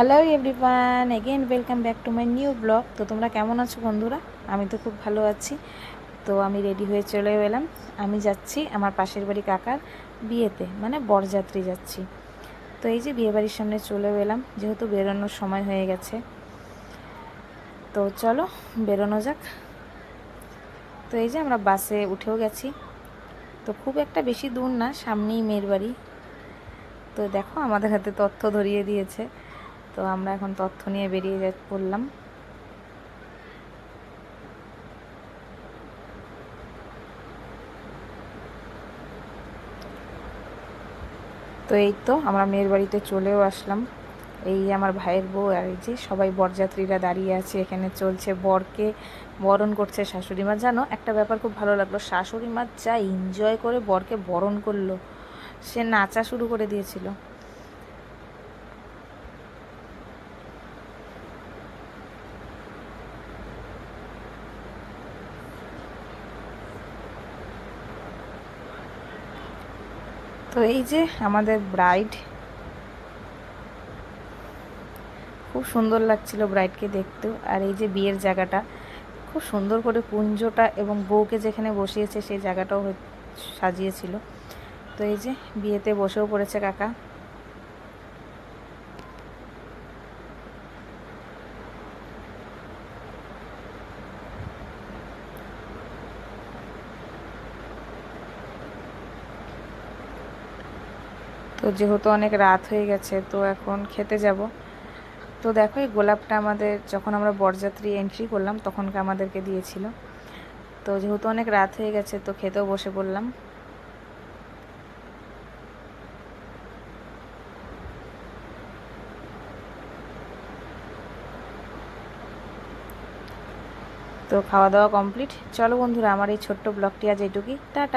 Hello everyone again welcome back to my new blog তো তোমরা কেমন আছো বন্ধুরা? আমি তো খুব ভালো আছি। তো আমি রেডি হয়ে চলে এলাম। আমি যাচ্ছি আমার পাশের বাড়ি কাকার বিয়েতে মানে বরযাত্রী যাচ্ছি। তো এই যে বিয়ে বাড়ির সামনে চলে এলাম, যেহেতু বেরোনোর সময় হয়ে গেছে। তো চলো, বেরোনো যাক। তো এই যে আমরা বাসে উঠেও গেছি। তো খুব একটা বেশি দূর না, সামনেই মেয়ের বাড়ি। তো দেখো, আমাদের হাতে তথ্য ধরিয়ে দিয়েছে। তো আমরা এখন তথ্য নিয়ে বেরিয়ে যা, পড়লাম। তো এই তো আমরা মেয়ের বাড়িতে চলেও আসলাম। এই আমার ভাইয়ের বউ আর এই যে সবাই বরযাত্রীরা দাঁড়িয়ে আছে, এখানে চলছে বরকে বরণ করছে শাশুড়ি মা। জানো, একটা ব্যাপার খুব ভালো লাগল, শাশুড়ি মা যা এনজয় করে বরকে বরণ করল, সে নাচা শুরু করে দিয়েছিল। তো এই যে আমাদের ব্রাইড খুব সুন্দর লাগছিল ব্রাইডকে দেখতেও। আর এই যে বিয়ের জায়গাটা, খুব সুন্দর করে কুঞ্জটা এবং বউকে যেখানে বসিয়েছে সেই জায়গাটাও সাজিয়েছিল। তো এই যে বিয়েতে বসেও পড়েছে কাকা। তো যেহেতু অনেক রাত হয়ে গেছে, তো এখন খেতে যাব। তো দেখো, এই গোলাপটা আমাদের, যখন আমরা বরযাত্রী এন্ট্রি করলাম, তখনকে আমাদেরকে দিয়েছিল। তো যেহেতু অনেক রাত হয়ে গেছে, তো খেতেও বসে পড়লাম। তো খাওয়া দাওয়া কমপ্লিট। চলো বন্ধুরা, আমার এই ছোট্ট ব্লগটি আজ এইটুকুই। টাটা।